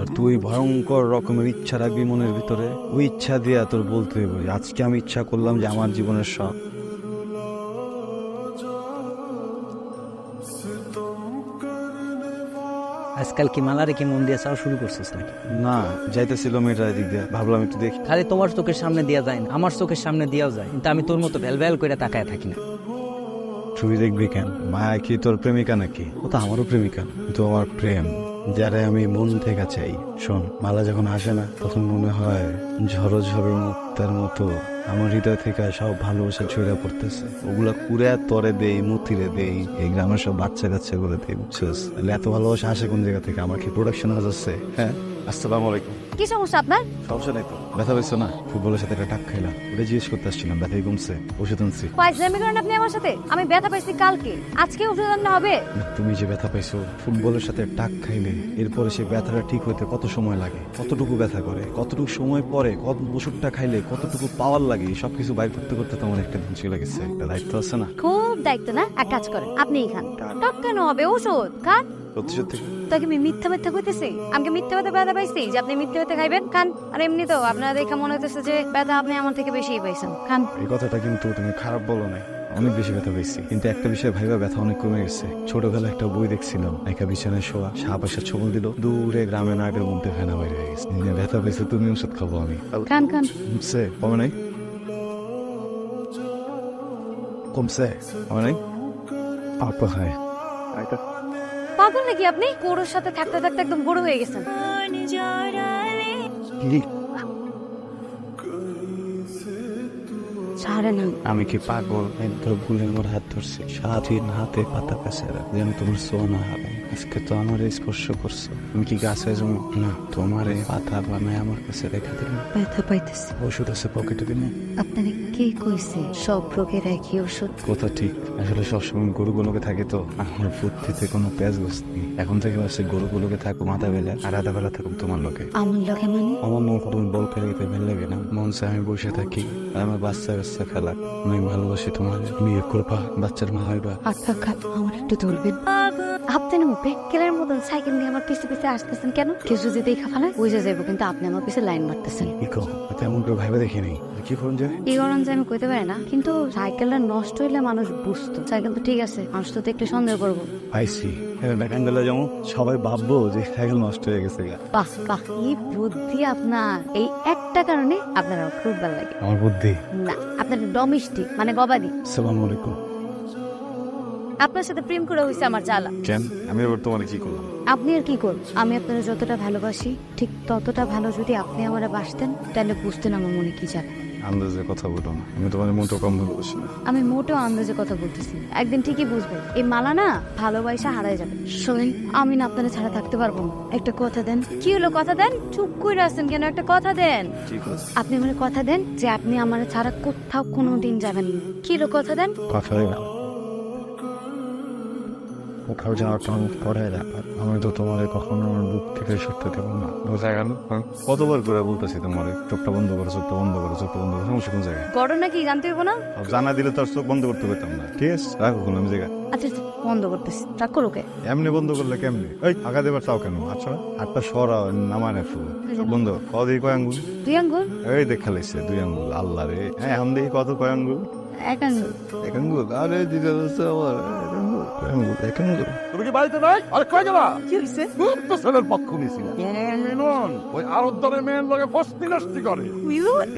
আর তুই ভয়ঙ্কর রকমের ইচ্ছা রাখবি মনের ভিতরে। ওই ইচ্ছা দিয়ে তোর বলতে হবে আজকে আমি ইচ্ছা করলাম যে আমার জীবনের সব। আজকাল কি মালারে কি মন দিয়ে চাওয়া শুরু করছিস নাকি? না যাইতেছিল মেয়েটা এদিক দিয়ে। ভাবলাম একটু দেখি। খালি তোমার চোখের সামনে দেওয়া যায় না আমার চোখের সামনে দেওয়াও যায়। কিন্তু আমি তোর মতো ভ্যাল ভ্যাল করে তাকায় থাকি না। ছবি দেখবি কেন? মায়া কি তোর প্রেমিকা নাকি? ও তো আমারও প্রেমিকা কিন্তু আমার প্রেম। যারা আমি মন থেকে চাই। শোন, মালা যখন আসে না, তখন মনে হয় ঝড়ো ঝড়ো মুক্তার মতো আমার হৃদয় থেকে সব ভালোবাসা ছড়া পড়তেছে। ওগুলা কুড়ে তরে দেই, মুতিরে দেই, এই গ্রামের সব বাচ্চা কাচ্চা করে দেই, বুঝছিস? এত ভালোবাসা আসে কোন জায়গা থেকে? আমার কি প্রোডাকশন হাউস হ্যাঁ? আসসালামু আলাইকুম। কি সমস্যা আপনার? সমস্যা নাই তো। ব্যথা পেয়েছ না? ফুটবলের সাথে একটা টাক খাইলাম। ওটা জিজ্ঞেস করতে আসছিলাম ব্যথাই কমছে ওষুধ আনছি। ফাইজলামি করেন আপনি আমার সাথে? আমি ব্যথা পাইছি কালকে। আজকে ওষুধ আনতে হবে। তুমি যে ব্যথা পাইছো ফুটবলের সাথে টাক খাইলে এরপরে সে ব্যথাটা ঠিক হইতে কত সময় লাগে? কতটুকু ব্যথা করে? কতটুকু সময় পরে কত ওষুধটা খাইলে কতটুকু পাওয়ার লাগে? সবকিছু বাইর করতে করতে তোমার একটা দিন চলে গেছে। একটা দায়িত্ব আছে না? খুব দায়িত্ব না? এক কাজ করেন আপনিই খান। টক কেন হবে? ওষুধ খান। সত্যি সত্যি তোকে আমি মিথ্যা মিথ্যা কইতেছি? আমাকে মিথ্যা ব্যথা ব্যথা পাইছি যে আপনি মিথ্যা ব্যথা খাইবেন? খান। আর এমনি তো আপনারা দেখে মনে হইতেছে যে ব্যথা আপনি আমার থেকে বেশি পাইছেন। খান। এই কথাটা কিন্তু তুমি খারাপ বলো না অনেক বেশি ব্যথা পেয়েছি কিন্তু একটা বিষয় ভাইবা ব্যথা অনেক কমে গেছে। ছোটবেলায় একটা বই দেখছিলাম। একা বিছানায় শোয়া সাপ এসে ছবল দিল। দূরে গ্রামে নাটের মধ্যে ফেনা বাইরে হয়ে গেছে। ব্যথা পেয়েছে তুমি ওষুধ খাব আমি। খান খান। কমছে কমে নাই? কমছে কমে নাই? অল্প হয়। পাগল নাকি আপনি? গরুর সাথে থাকতে থাকতে একদম বড় হয়ে গেছেন। ছাড়ে না। আমি কি পাগল? একবার ভুলে আমার হাত ধরছে। সারাদিন হাতে পাতা কাছেরা যেন তোমার সোনা হবে। আজকে তো আমার স্পর্শ করছ। তুমি কি গাছ না তোমার পাতা বানায় আমার কাছে রেখে দিলাম। ব্যথা পাইতেছি। ওষুধ আছে পকেটে দিলে? আপনারে কে কইছে? সব রোগের একই ওষুধ। কথা ঠিক। আসলে সবসময় গরুগুলোকে থাকে তো। আমার বুদ্ধিতে কোনো প্যাঁচ গোস নেই। এখন থেকে ভাবছি গরুগুলোকে থাকো মাথা বেলা আর আধা বেলা থাকুক তোমার লোকে আমার লগে মানে? আমার মন তুমি বল খেলে গেতে ভালো লাগে না। মন চায় আমি বসে থাকি আর আমার বাচ্চা কাচ্চা খেলা। আমি ভালোবাসি তোমার বিয়ে করবা বাচ্চার মা হইবা। আচ্ছা আমার একটু ধরবেন আপনি না বেকেলের মতন সাইকেল নিয়ে আমার পিছে পিছে আসতেছেন কেন? কেউ যদি দেখা ফেলে বুঝে যাব কিন্তু আপনি আমার পিছে লাইন মারতেছেন। তেমন করে ভাইবা দেখি নাই। কি করুন যায় এই গরম যে আমি কইতে পারি না। কিন্তু সাইকেলটা নষ্ট হইলে মানুষ বুঝতো। সাইকেল তো ঠিক আছে মানুষ তো দেখলে সন্দেহ করব। ব্যাকাঙ্গেলে যেমন সবাই ভাববো যে সাইকেল নষ্ট হয়ে গেছে বাহ বাহ কি বুদ্ধি আপনার। এই একটা কারণে আপনার খুব ভালো লাগে। আমার বুদ্ধি? না আপনার ডোমেস্টিক মানে গবাদি। সালাম আলাইকুম। আপনার সাথে প্রেম করে হয়েছে আমার জ্বালা। কেন? আমি এবার তোমার কি করলাম? আপনি আর কি করব আমি আপনার যতটা ভালোবাসি ঠিক ততটা ভালো যদি আপনি আমার বাসতেন তাহলে বুঝতেন আমার মনে কি জ্বালা। আন্দাজে কথা বলো না। আমি তোমার মনটা কম ভালোবাসি না। আমি মোটেও আন্দাজে কথা বলতেছি একদিন ঠিকই বুঝবেন এই মালা না ভালোবাসা হারায় যাবে। শোনেন আমি না আপনারা ছাড়া থাকতে পারব না। একটা কথা দেন। কি হলো কথা দেন? চুপ করে আছেন কেন? একটা কথা দেন। ঠিক আছে। আপনি আমার কথা দেন যে আপনি আমার ছাড়া কোথাও কোনো দিন যাবেন না। কি হলো কথা দেন? কথা কোথাও যাওয়ার টান পরে ব্যাপার আমি তো তোমার কখনো আমার বুক থেকে সরতে দেবো না। বোঝা গেল? হ্যাঁ? কতবার করে বলতেছি তোমার চোখটা বন্ধ করো চোখটা বন্ধ করো চোখটা বন্ধ করো। সমস্যা কোন জায়গায়? ঘটনা কি জানতে হইব না? জানা দিলে তো চোখ বন্ধ করতে পেতাম না। ঠিক আছে রাখো কোনো আমি জায়গা আচ্ছা আচ্ছা, বন্ধ করতেছি। রাগ করো কে এমনি বন্ধ করলে কেমনি? এই আগা দেবার চাও কেন? আচ্ছা হাতটা সরা নামা রাখো বন্ধ কত কয় আঙ্গুল? দুই আঙ্গুল? এই দেখা লাগছে দুই আঙ্গুল। আল্লাহ রে। হ্যাঁ এখন দেখি কত কয় আঙ্গুল? এক আঙ্গুল। এক আঙ্গুল? আরে হচ্ছে আমার। তুমি কি বাড়িতে নাই? আরে কই গেলা? কি হইছে? খুব তো ছেলের পক্ষ নিয়েছিল তোমার মিলন। ওই আরদ্দরের মেয়ের লগে ফস্তি নষ্টি করে।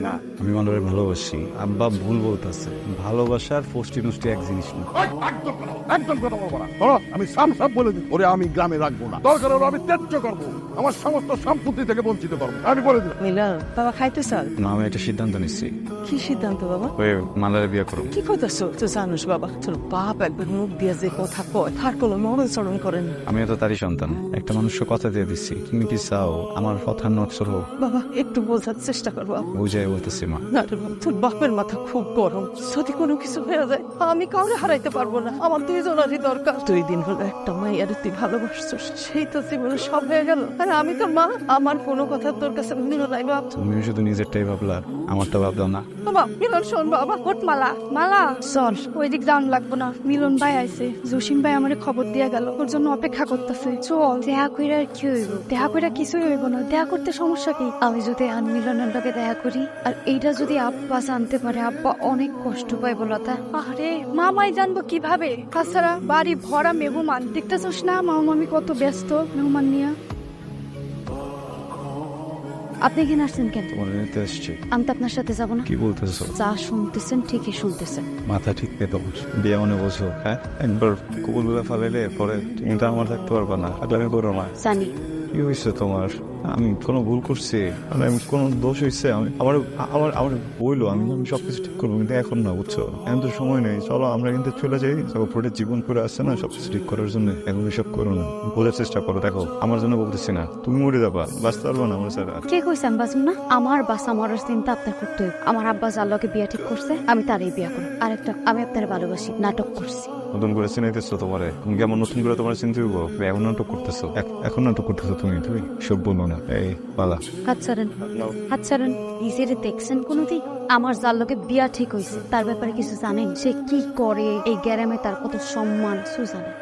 না। আমি মানুষের ভালোবাসি। আব্বা ভুল বলতেছে। ভালোবাসার ফষ্টি নষ্টি এক জিনিস না। একদম একদম কথা বলব না। ধরো আমি সাম সাপ বলে দিই ওরে আমি গ্রামে রাখব না। দরকার হলে আমি ত্যায্য করব। আমার সমস্ত সম্পত্তি থেকে বঞ্চিত করব। আমি বলে দিলাম। বাবা খাইতে চাল? না আমি একটা সিদ্ধান্ত নিচ্ছি। কি সিদ্ধান্ত বাবা? ওই মালারে বিয়ে করো। কি কইতাছ? তুই জানিস বাবা তোর বাপ একবার মুখ দিয়ে যে কথা কয় তার কোনো মনোচরণ করে না। আমি তো তারই সন্তান। একটা মানুষকে কথা দিয়ে দিচ্ছি। তুমি কি চাও আমার কথা নকশর হোক? বাবা একটু বোঝার চেষ্টা কর বাবা। বুঝাই বলতেছি মা। না রে বাবা, তোর বাপের মাথা খুব গরম। যদি কোনো কিছু হয়ে যায় আমি কাউরে হারাইতে পারব না। আমার দুইজনেরই দরকার। দুই দিন হলো একটা মাইয়ার তুই ভালোবাসছিস সেই তো জীবনে সব হয়ে গেল। আর আমি তোর মা আমার কোনো কথা তোর কাছে মিল নাই বাপ। তুমি শুধু নিজেরটাই ভাবলা আমারটা ভাবলাম না। বাবা মিলন শোন বাবা। ওট মালা। মালা চল। ওই দিক যাওয়ান লাগবো না। মিলন ভাই আইছে। জসিম ভাই আমারে খবর দিয়া গেল। ওর জন্য অপেক্ষা করতেছে। চল। দেখা কইরা আর কি হইব? দেখা করে কিছুই হইব না। দেখা করতে সমস্যা কি? আমি যদি আনমিলনের লগে দেখা করি আর এইটা যদি আব্বা জানতে পারে আব্বা অনেক কষ্ট পাইব লতা আরে মামাই জানব কীভাবে? তাছাড়া বাড়ি ভরা মেহমান। দেখতেছস না মামা মামি কত ব্যস্ত মেহমান নিয়ে? আপনি এখানে আসছেন কেন? তোমার নিতে এসছি আমি তো আপনার সাথে যাব না। কি বলতেছো? যা শুনতেছেন ঠিকই শুনতেছেন। মাথা ঠিক নেই তোমার বিয়ে মনে বোঝো হ্যাঁ? একবার কুকুরগুলো ফালাইলে পরে তুমি তো আমার থাকতে পারবা না। আগামী করো না। জানি। কি হয়েছে তোমার? আমি কোনো ভুল করছি মানে আমি কোনো দোষ হয়েছে আমি আমার আমার আমার বইলো আমি আমি সবকিছু ঠিক করব কিন্তু এখন না বুঝছ? এখন তো সময় নেই চলো আমরা কিন্তু চলে যাই ওপরে জীবন করে আসছে না সবকিছু ঠিক করার জন্য এখন এসব করো না বলার চেষ্টা করো দেখো আমার জন্য বলতেছি না তুমি মরে যাবা বাঁচতে পারব না আমার স্যার কে কইছে আমি বাঁচব না? আমার বাসা মরার চিন্তা আপনার করতে আমার আব্বা যার লগে বিয়া ঠিক করছে আমি তারই বিয়া করব। আরেকটা আমি আপনার ভালোবাসি নাটক করছি। নতুন করে চিনাইতেছো তোমারে তুমি কেমন নতুন করে তোমার চিনতে হইব? এখন নাটক করতেছো এখন নাটক করতেছো তুমি তুমি সব বলো না। এই পালা। হাত ছাড়েন। হাত ছাড়েন। নিজের দেখছেন কোনোদিন? আমার যার লগে বিয়া ঠিক হইছে তার ব্যাপারে কিছু জানেন? সে কি করে? এই গ্যারামে তার কত সম্মান সুজানে।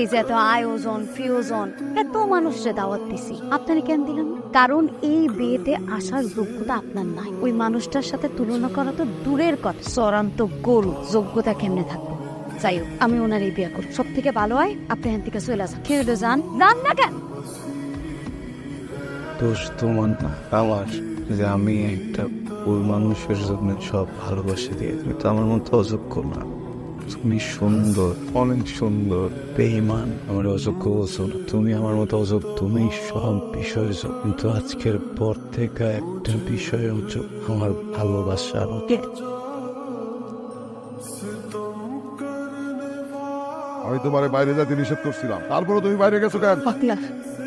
এই যে এত আয়োজন প্রিয়জন এত মানুষরে দাওয়াত দিছি। আপনারা কেন দিলাম? কারণ এই বিয়েতে আসার যোগ্যতা আপনার নাই। ওই মানুষটার সাথে তুলনা করা তো দূরের কথা। চরান্ত গরু যোগ্যতা কেমনে থাকব? যাই হোক আমি ওনার এই বিয়া করব। সব থেকে ভালো হয় আপনি এখান থেকে চলে আসেন খেয়ে যান যান না কেন? দোষ তোমার না। আমার যে আমি একটা ভুল মানুষের জন্য সব ভালোবাসে দিয়ে তুমি তো আমার মতো অযোগ্য না। তুমি সুন্দর অনেক সুন্দর বেইমান আমার অযোগ্য বলছো না। তুমি আমার মতো অযোগ্য তুমি সব বিষয় যোগ কিন্তু আজকের পর থেকে একটা বিষয় অযোগ আমার ভালোবাসার অযোগ। আমি তোমার বাইরে যেতে নিষেধ করছিলাম। তারপরে তুমি বাইরে গেছো কেন? পাতলা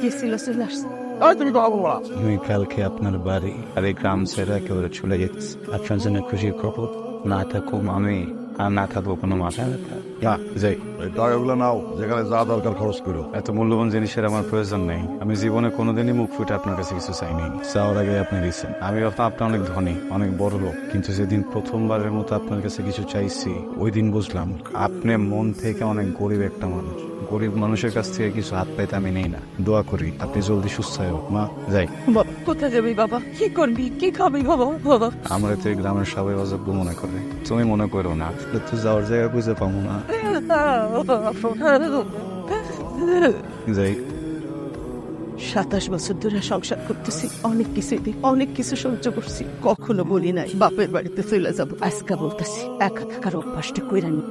গেছিল চলে আসছে তুমি কথা বলব না আমি কালকে আপনার বাড়ি আর এই গ্রাম ছেড়ে একেবারে চলে যেতেছি আপনার জন্য খুশির খবর না থাকুম আমি আর না থাকব কোনো মাথা ব্যথা না যাই এই টাকাগুলো নাও যেখানে যা দরকার খরচ করো এত মূল্যবান জিনিসের আমার প্রয়োজন নেই আমি জীবনে কোনোদিনই মুখ ফুটে আপনার কাছে কিছু চাইনি চাওয়ার আগে আপনি দিচ্ছেন আমি ভাবতাম আপনি অনেক ধনী অনেক বড় লোক কিন্তু যেদিন প্রথমবারের মতো আপনার কাছে কিছু চাইছি ওই দিন বুঝলাম আপনি মন থেকে অনেক গরিব একটা মানুষ গরিব মানুষের কাছ থেকে কিছু হাত পাইতে আমি নেই না। দোয়া করি আপনি জলদি সুস্থ হয়ে হোক মা। যাই। কোথায় যাবি বাবা? কি করবি? কি খাবি বাবা? বাবা। আমরা তো এই গ্রামের সবাই অযোগ্য মনে করে। তুমি মনে করো না তো যাওয়ার জায়গা খুঁজে পাবো না। যাই। সাতাশ বছর ধরে সংসার করতেছি অনেক কিছু অনেক কিছু সহ্য করছি। কখনো বলি নাই বাপের বাড়িতে চলে যাব। আজকা বলতেছি একা থাকার অভ্যাসটা কইরা নি।